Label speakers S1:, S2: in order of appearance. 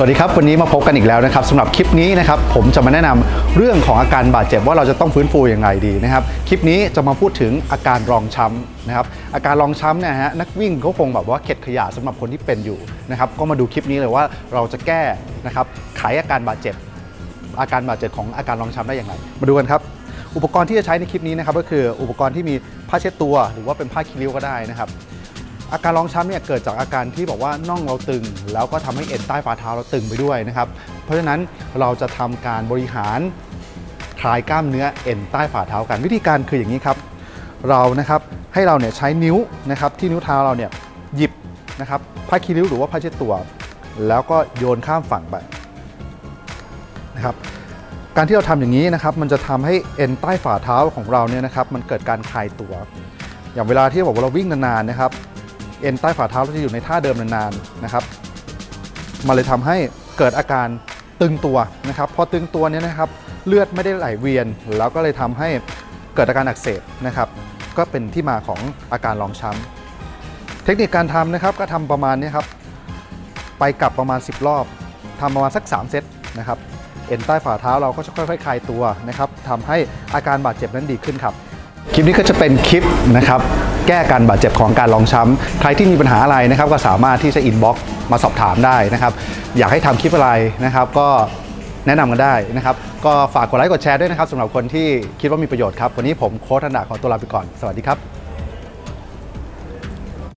S1: สวัสดีครับวันนี้มาพบกันอีกแล้วนะครับสำหรับคลิปนี้นะครับผมจะมาแนะนำเรื่องของอาการบาดเจ็บว่าเราจะต้องฟื้นฟูอย่างไรดีนะครับคลิปนี้จะมาพูดถึงอาการรองช้ำนะครับอาการรองช้ำเนี่ยฮะนักวิ่งเขาคงแบบว่าเข็ดขยะสำหรับคนที่เป็นอยู่นะครับก็มาดูคลิปนี้เลยว่าเราจะแก้นะครับไขอาการบาดเจ็บ อาการบาดเจ็บของอาการรองช้ำได้อย่างไร มาดูกันครับอุปกรณ์ที่จะใช้ในคลิปนี้นะครับก็คืออุปกรณ์ที่มีผ้าเช็ดตัว หรือว่าเป็นผ้าคีริ้วก็ได้นะครับ อาการรองช้ำเนี่ยเกิดจากอาการที่บอกว่าน่องเราตึง แล้วก็ทำให้เอ็นใต้ฝ่าเท้าเราตึงไปด้วยนะครับ เพราะฉะนั้นเราจะทำการบริหารคลายกล้ามเนื้อเอ็นใต้ฝ่าเท้ากัน วิธีการคืออย่างนี้ครับ เรานะครับให้เราเนี่ยใช้นิ้วนะครับที่นิ้วเท้าเราเนี่ยหยิบนะครับผ้าคีริ้วหรือว่าผ้าเช็ดตัว แล้วก็โยนข้ามฝั่งไปนะครับการที่เราทำอย่างนี้นะครับมันจะทำให้เอ็นใต้ฝ่าเท้าของเราเนี่ยนะครับมันเกิดการคลายตัว อย่างเวลาที่บอกว่าเราวิ่งนานๆนะครับ เอ็นใต้ฝ่าเท้าเราจะอยู่ในท่าเดิมนานๆนะครับมันเลยทำให้เกิดอาการตึงตัวนะครับพอตึงตัวเนี่ยนะครับเลือดไม่ได้ไหลเวียน แล้วก็เลยทำให้เกิดอาการอักเสบนะครับก็เป็นที่มาของอาการรองช้ำเทคนิคการทำนะครับก็ทำประมาณนี้ครับไปกลับประมาณ 10 รอบทำประมาณสัก 3 เซตนะครับเอ็นใต้ฝ่าเท้าเราก็จะค่อยๆคลายตัวนะครับทำให้อาการบาดเจ็บนั้นดีขึ้นครับ คลิปนี้ก็จะเป็นคลิปนะครับ แก้การบาดเจ็บของการรองช้ำใครที่มีปัญหาอะไรนะครับก็สามารถที่จะอินบ็อกซ์มาสอบถามได้นะครับ อยากให้ทำคลิปอะไรนะครับ ก็แนะนำกันได้นะครับ ก็ฝากกดไลค์กดแชร์ด้วยนะครับสำหรับคนที่คิดว่ามีประโยชน์ครับ วันนี้ผมโค้ชธนาขอตัวลาไปก่อน สวัสดีครับ